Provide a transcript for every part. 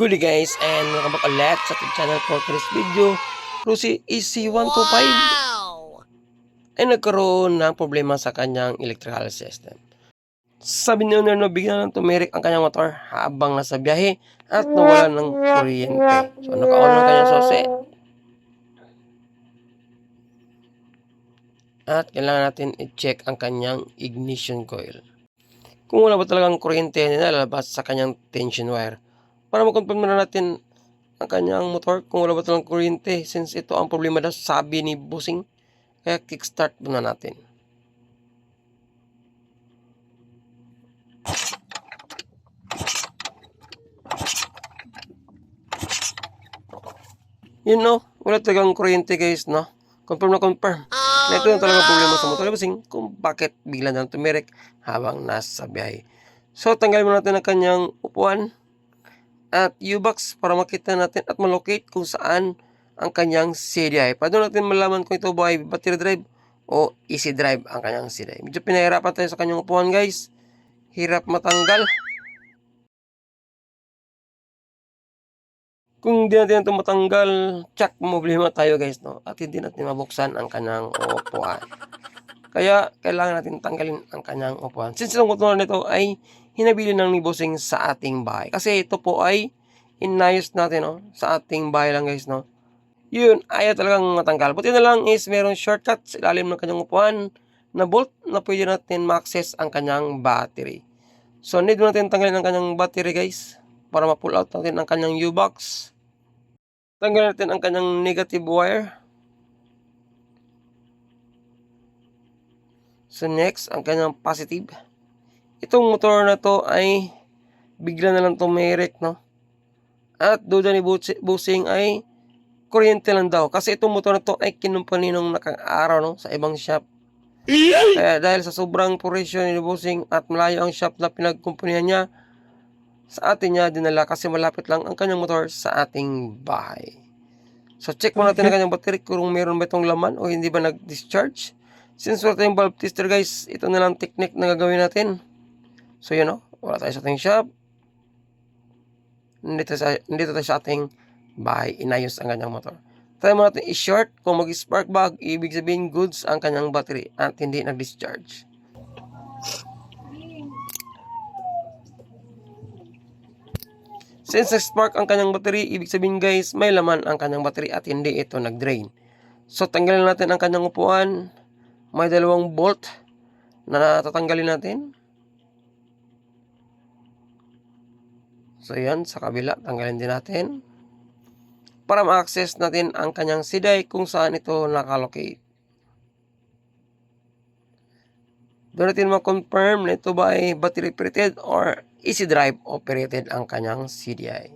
Good guys and welcome back ulit sa ating channel for today's video. Rusi EC125 ay nagkaroon ng problema sa kanyang electrical system. Sabi ni owner na bigyan ng tumirik ang kanyang motor habang nasa biyahe at nawala ng kuryente. So naka-on ang kanyang sose. At kailangan natin i-check ang kanyang ignition coil. Kung wala ba talagang kuryente na lalabas sa kanyang tension wire para makonfirm na natin ang kanyang motor kung wala ba talagang kuryente since ito ang problema daw sabi ni Busing kaya kickstart muna natin. Yun no wala talagang kuryente guys no? Confirm na confirm na ito yung talagang problema sa motor ni Busing kung bakit bigla na tumirik habang nasa biyahe. So tanggalin muna natin ang kanyang upuan at U-box para makita natin at malocate kung saan ang kanyang CDI. Para doon natin malaman kung ito ba ay battery drive o easy drive ang kanyang CDI. Medyo pinahirapan tayo sa kanyang upuan guys. Hirap matanggal. Kung hindi natin ito matanggal, check problema tayo guys. No? At hindi natin mabuksan ang kanyang upuan. Kaya kailangan natin tanggalin ang kanyang upuan. Since ang motor nito ay hinabili ng ni Bossing sa ating bahay. Kasi ito po ay inayos natin no, sa ating bahay lang guys. No? Yun, ayaw talagang matanggal. Buti na lang is merong shortcut sa ilalim ng kanyang upuan na bolt na pwede natin ma-access ang kanyang battery. So, need natin tanggalin ang kanyang battery guys para ma-pull out natin ang kanyang U-box. Tanggalin natin ang kanyang negative wire. So next, ang kanyang positive. Itong motor na to ay bigla na lang tumirik, no? At duda ni Busi- Busing ay kuryente lang daw. Kasi itong motor na to ay kinumpani nung nakang-araw, no? Sa ibang shop. Kaya dahil sa sobrang presyo ni Busing at malayo ang shop na pinagkumpunihan niya, sa atin niya dinala kasi malapit lang ang kanyang motor sa ating bahay. So check mo natin ang kanyang battery kung meron ba itong laman o hindi ba nag-discharge. Since wala tayong valve tester guys, ito na lang technique na gagawin natin. So yun o, wala tayo sa ating shop. Nandito, sa, nandito tayo sa ating bahay, inayos ang kanyang motor. Try mo natin i-short, kung mag-spark bag, ibig sabihin goods ang kanyang battery at hindi nag-discharge. Since spark ang kanyang battery, ibig sabihin guys, may laman ang kanyang battery at hindi ito nag-drain. So tanggalin natin ang kanyang upuan. May dalawang bolt na natatanggalin natin. So yan, sa kabila, tanggalin din natin. Para ma-access natin ang kanyang siday kung saan ito nakalocate. Doon natin ma-confirm na ito ba ay battery operated or easy drive operated ang kanyang CDI.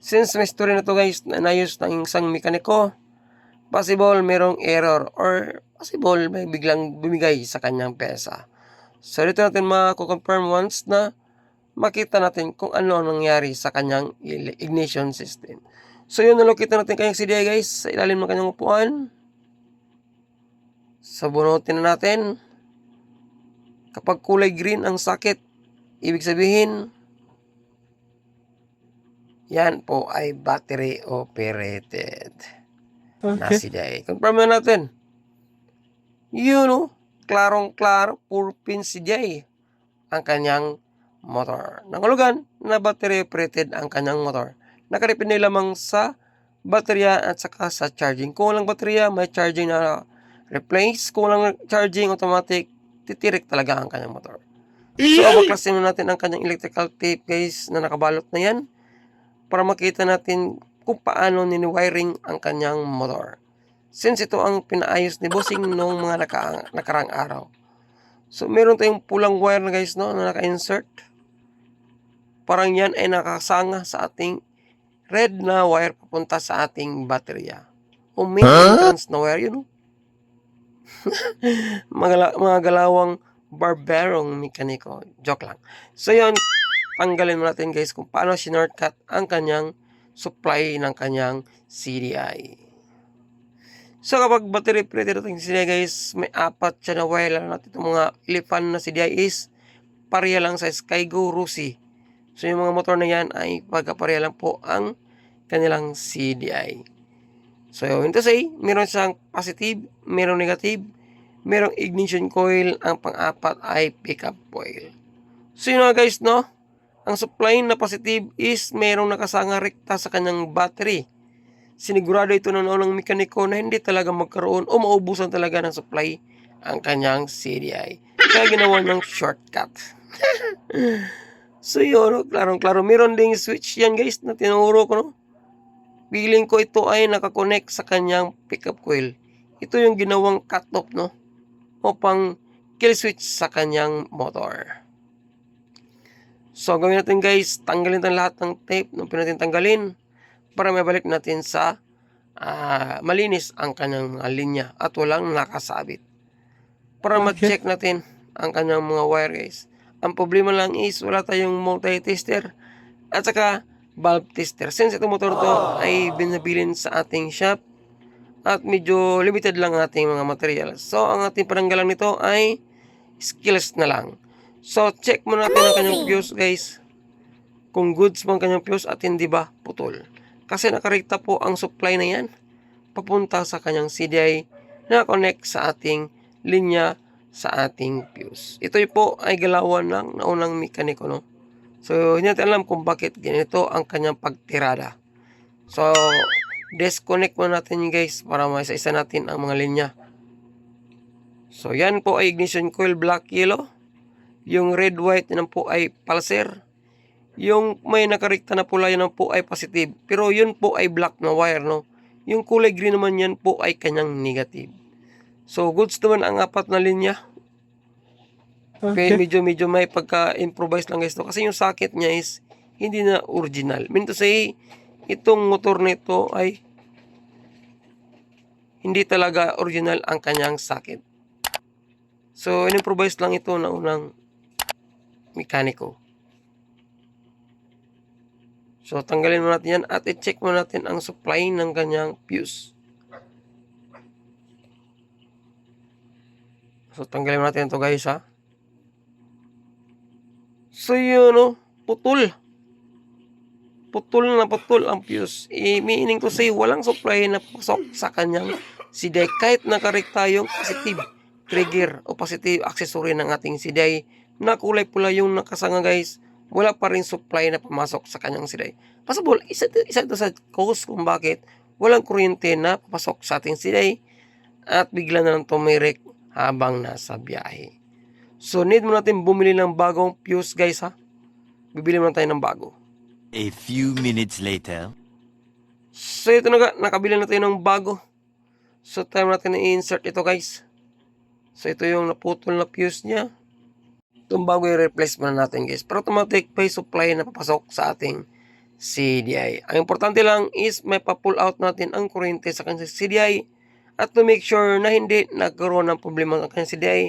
Since may story na to guys na inayos ng isang mekaniko, possible merong error or possible may biglang bumigay sa kanyang pesa. So dito natin mako-confirm once na makita natin kung ano ang nangyari sa kanyang ignition system. So yun nalokita natin kanyang CDI guys sa ilalim ng kanyang upuan. So bunutin na natin. Kapag kulay green ang socket, ibig sabihin yan po ay battery operated na CDI. Confirm na natin. Yun o, klarong-klaro, pure pin CDI ang kanyang motor. Nangulugan na battery operated ang kanyang motor. Nakaripin lamang sa baterya at saka sa charging. Kung walang baterya, may charging na replace. Kung walang charging, automatic, titirik talaga ang kanyang motor. So, abaklasin na natin ang kanyang electrical tape guys na nakabalot na yan para makita natin kung paano nini-wiring ang kanyang motor. Since ito ang pinaayos ni Bossing noong mga naka, nakarang araw. So, meron tayong pulang wire na guys no, na naka-insert. Parang yan ay nakasanga sa ating red na wire papunta sa ating baterya. O main entrance na wire yun. oh. mga, mga galawang barberong mekaniko. Joke lang. So yun, tanggalin mo natin guys kung paano sinortcut ang kanyang supply ng kanyang CDI. So kapag battery operated natin CDI guys, may apat siya na wire lang natin itong mga elephant na CDI is pareha lang sa Skygo Rusi. So yung mga motor na yan ay pagkapareha lang po ang kanilang CDI. So yun to say, meron siyang positive, meron negative, merong ignition coil, ang pang-apat ay pickup coil. So yun nga guys, no? Ang supply na positive is merong nakasanga rekta sa kanyang battery. Sinigurado ito ng unang mekaniko na hindi talaga magkaroon o maubusan talaga ng supply ang kanyang CDI. Kaya ginawa niyang shortcut. so yun, klarong-klaro. Meron ding switch yan guys na tinuro ko. No? Feeling ko ito ay nakakonect sa kanyang pickup coil. Ito yung ginawang cut-off no? o pang kill switch sa kanyang motor. So, gawin natin guys, tanggalin natin lahat ng tape nung pinatin tanggalin para mabalik natin sa ah, malinis ang kanyang mga linya at walang nakasabit. Para Okay. ma-check natin ang kanyang mga wire guys. Ang problema lang is wala tayong multi-tester at saka valve tester. Since itong motor to ay binabilin sa ating shop at medyo limited lang ang ating mga materials. So, ang ating pananggalang nito ay skills na lang. So, check muna natin ang kanyang fuse, guys. Kung goods mo ang kanyang fuse at hindi ba putol. Kasi nakarekta po ang supply na yan papunta sa kanyang CDI na connect sa ating linya sa ating fuse. Ito po ay galawan ng naunang mekaniko, no? So, hindi natin alam kung bakit ganito ang kanyang pagtirada. So, disconnect muna natin guys para maisa-isa natin ang mga linya. So, yan po ay ignition coil black yellow. Yung red white yan po ay pulsar. Yung may nakarekta na pula yan po ay positive. Pero yun po ay black na wire, no? Yung kulay green naman yan po ay kanyang negative. So, goods naman ang apat na linya. Okay. Okay. Medyo, medyo may pagka-improvise lang guys to. Kasi yung socket niya is hindi na original. Mean to say, itong motor nito ay hindi talaga original ang kanyang socket. So, in-improvise lang ito na unang mekaniko. So, tanggalin mo natin yan at i-check mo natin ang supply ng kanyang fuse. So, tanggalin natin ito guys ha. So, yun o, putol. Putol na putol ang fuse. I meaning to say, walang supply na pasok sa kanyang CDI. Kahit nakarekta yung positive trigger o positive accessory ng ating CDI na kulay pula yung nakasanga guys, wala pa rin supply na pumasok sa kanyang CDI. Possible, isa, isa ito sa cause kung bakit walang kuryente na papasok sa ating CDI at bigla na lang tumirik habang nasa biyahe. So, need mo natin bumili ng bagong fuse guys ha. Bibili muna tayo ng bago. A few minutes later. So, ito na nakabili na tayo ng bago. So, time natin na i-insert ito guys. So, ito yung naputol na fuse niya. Itong bago yung replace muna natin guys. Pero automatic pay supply na papasok sa ating CDI. Ang importante lang is may pa-pull out natin ang kuryente sa kanyang CDI at to make sure na hindi nagkaroon ng problema sa kanyang CDI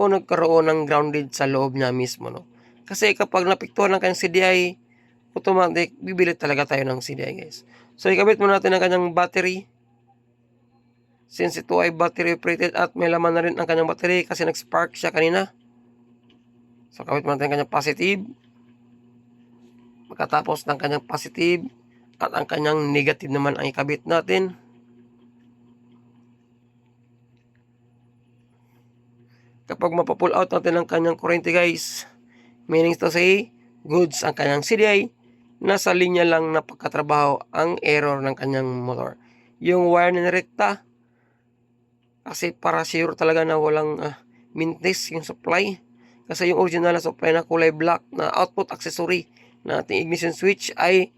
o nagkaroon ng grounded sa loob niya mismo. No? Kasi kapag napiktuhan ng kanyang CDI, automatic bibili talaga tayo ng CDI guys. So ikabit muna natin ang kanyang battery. Since ito ay battery operated at may laman na rin ang kanyang battery kasi nag-spark siya kanina. So kabit muna natin ang kanyang positive. Pagkatapos ng kanyang positive at ang kanyang negative naman ang ikabit natin. Kapag mapapull out natin ang kanyang kurente guys, meaning to say, goods ang kanyang CDI, nasa linya lang na pagkatrabaho ang error ng kanyang motor. Yung wire na rekta, kasi para sure talaga na walang uh, mintis yung supply. Kasi yung original na supply na kulay black na output accessory na ating ignition switch ay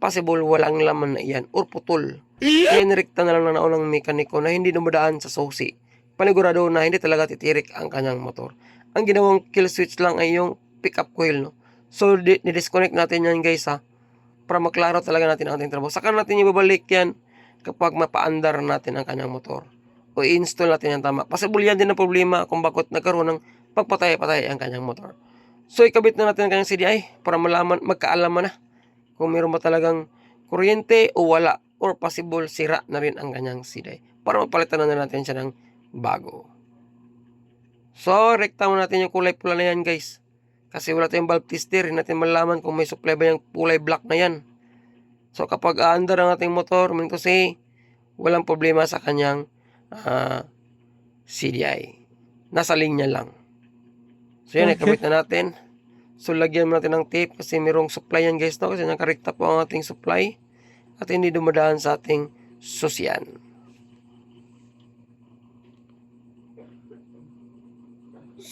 possible walang laman na iyan or putol. Kaya nirekta na lang na naunang mekaniko na hindi dumadaan sa susi. Panigurado na hindi talaga titirik ang kanyang motor. Ang ginawang kill switch lang ay yung pickup coil. No? So, di- disconnect natin yan guys ha. Para maklaro talaga natin ang ating trabaho. Saka natin ibabalik yan kapag mapaandar natin ang kanyang motor. O i-install natin yan tama. Possible yan din ang problema kung bakit nagkaroon ng pagpatay-patay ang kanyang motor. So, ikabit na natin ang kanyang CDI para malaman, magkaalaman na kung meron ba talagang kuryente o wala or possible sira na rin ang kanyang CDI para mapalitan na natin siya ng bago. So, rekta mo natin yung kulay pula na yan guys. Kasi wala tayong valve tester, hindi natin malaman kung may supply ba yung kulay black na yan. So kapag aandar ang ating motor, meaning to say, walang problema sa kanyang ah, CDI. Nasa linya lang. So yan, Okay. ikabit na natin. So lagyan mo natin ng tape kasi mayroong supply yan guys no? kasi nakarekta po ang ating supply at hindi dumadaan sa ating susyan.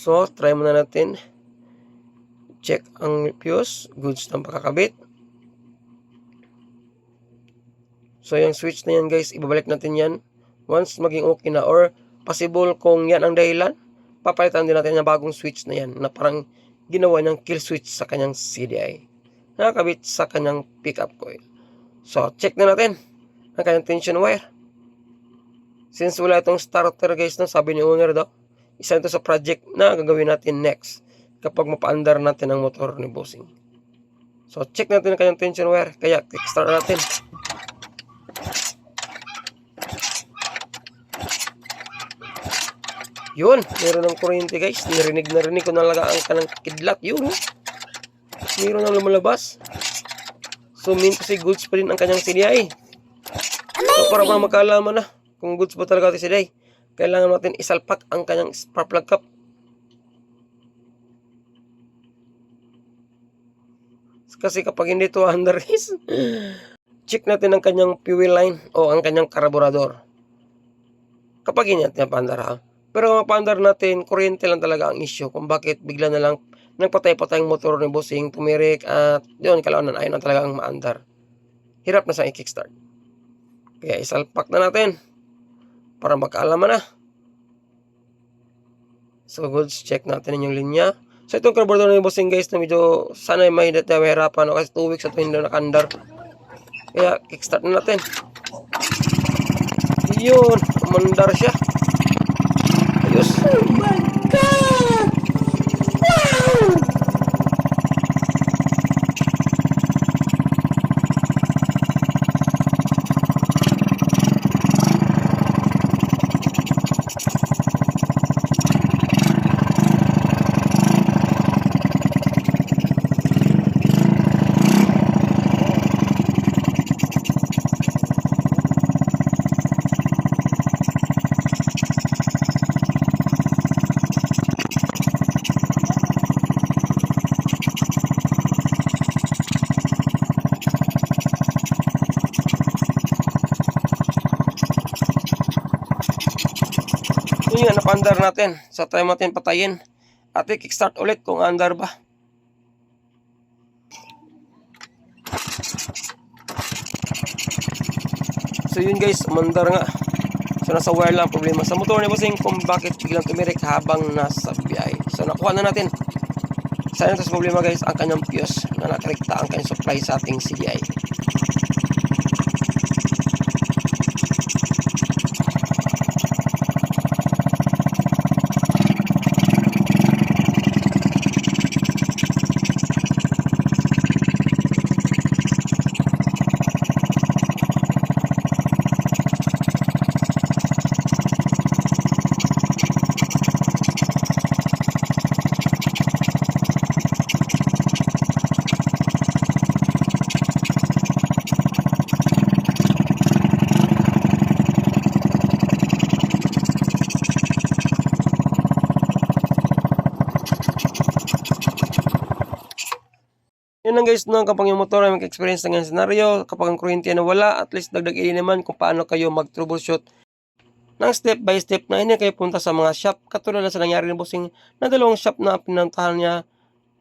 So, try muna natin. Check ang fuse. Goods ng pakakabit. So, yung switch na yan guys, ibabalik natin yan. Once maging okay na or possible kung yan ang dahilan, papalitan din natin yung bagong switch na yan na parang ginawa niyang kill switch sa kanyang CDI. Nakakabit sa kanyang pickup coil. So, check na natin ang kanyang tension wire. Since wala itong starter guys, no, sabi ni owner daw, isa ito sa project na gagawin natin next kapag mapaandar natin ang motor ni Bossing. So, check natin ang kanyang tension wire. Kaya, kickstart natin. Yun, meron ng kuryente guys. Narinig narinig ko nalaga ang kanang kidlat. Yun, oh. Meron ng lumalabas. So, mean kasi goods pa rin ang kanyang CDI. So, para pa magkaalaman na kung goods ba talaga ito CDI, kailangan natin isalpak ang kanyang spark plug cap. Kasi kapag hindi ito under is, check natin ang kanyang fuel line o ang kanyang karburador. Kapag hindi natin napandar ha. Pero mapandar natin, kuryente lang talaga ang issue kung bakit bigla na lang nagpatay-patay ang motor ni Bossing, tumirik at yun, kalaunan ayaw na talaga ang maandar. Hirap na sa i-kickstart. Kaya isalpak na natin para magkaalaman na. So goods, check natin yung linya. So itong carburetor ni Bossing guys na medyo sana may dati mahirapan no? kasi 2 weeks at hindi na nakandar. Kaya kickstart na natin. Yun, mandar siya. Ayos. Yun nga, napandar natin. Sa time natin patayin. At i-kickstart ulit kung andar ba. So yun guys, mandar nga. So nasa wire lang ang problema. Sa motor ni Bossing kung bakit biglang tumirik habang nasa biyahe. So nakuha na natin. Sana sa problema guys, ang kanyang fuse na nakarekta ang kanyang supply sa ating CDI. Guys, no, kapag yung motor ay mag-experience ng scenario, kapag ang kuryente na wala, at least dagdag ili naman kung paano kayo mag-troubleshoot ng step by step na hindi kayo punta sa mga shop. Katulad na sa nangyari ni Bossing na dalawang shop na pinuntahan niya,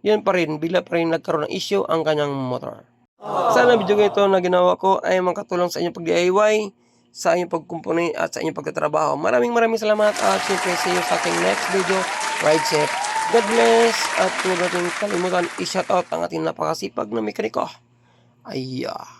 yun pa rin, bila pa rin nagkaroon ng issue ang kanyang motor. Sana video ito na ginawa ko ay makatulong sa inyong pag-DIY, sa inyong pagkumpuni at sa inyong pagtatrabaho. Maraming maraming salamat at syempre see you sa ating next video. Ride safe. God bless at huwag natin kalimutan i-shoutout ang ating napakasipag na mekaniko. Ayos.